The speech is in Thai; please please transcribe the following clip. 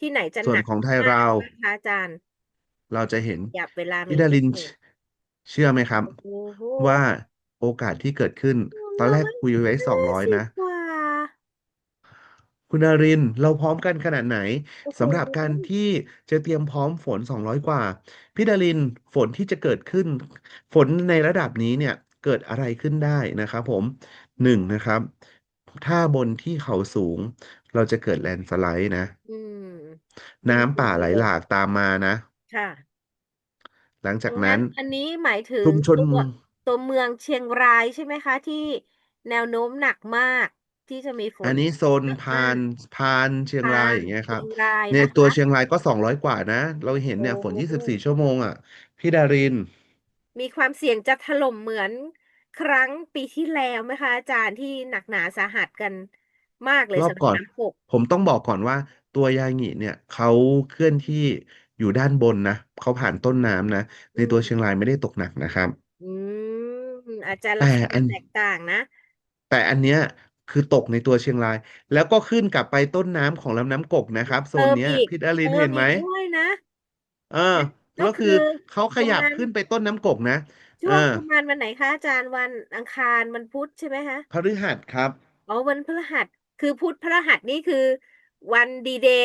ที่ไหนจะส่วหนนักของไทยมากเรานะคะอาจารย์?เราจะเห็นขยับเวลาพี่มีดารินนิดหชนึ่งเชื่อไหมครับ โอ้โฮว่าโอกาสที่เกิดขึ้นอืมตอนแรกคุยไว้200 150นะกว่าคุณดารินเราพร้อมกันขนาดไหนโอ้โฮสำหรับการที่จะเตรียมพร้อมฝน 200 กว่า พี่ดารินฝนที่จะเกิดขึ้น ฝนในระดับนี้เนี่ยเกิดอะไรขึ้นได้นะครับผม1นะครับ ถ้าบนที่เขาสูง เราจะเกิด Landslide นะ อืม น้ำป่าไหลหลากตามมานะ ค่ะหลังจากดังนนั้ั้นนอันนี้หมายถึงชุมชน ตัวตัวเมืองเชียงรายใช่ไหมคะ?ที่แนวโน้มหนักมากที่จะมีฝน อันนี้โซนเยอะพมาานกพานเชียงพรายาอย่างเงี้ยเชครีับยงรายในนะตัวคะ เชียงรายก็200กว่านะ เราเห็นเนี่ย ฝนโอ้โฮ24ชั่วโมงอะพี่ดาริน มีความเสี่ยงจะถล่มเหมือนครั้งปีที่แล้วไหมคะอาจารย์?ที่หนักหนาสาหัสกันมากเลยสำหรัรอบก่บอน น้ำตกผมต้องบอกก่อนว่า ตัวยางิเนี่ยเขาเคลื่อนที่อยู่ด้านบนนะ เขาผ่านต้นน้ำนะอในืตัวเชียงมรายไม่ได้ตกหนักนะครับ อืมอาจารย์แตลัก่ษณะอันแตกต่างนะ แต่อันเนี้ยคือตกในตัวเชียงราย แล้วก็ขึ้นกลับไปต้นน้ำของลำน้ำกกนะครับ โซเติมนเนี้ยอีก พี่ดาเรตินเห็นไหม?มอีกด้วยนะ เออนะกก็็คคืืออเขาขยประมับาณขึ้นไปต้นน้ำกกนะชเอ่วงอประมาณวันไหนคะอาจารย์?วันอังคารวันพุธใช่ไหมคะ?พฤหัสครับ อ๋อวันพฤหัสคือพุธพฤหัสนี่คือ วัน D-Day